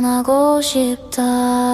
떠나고 싶다.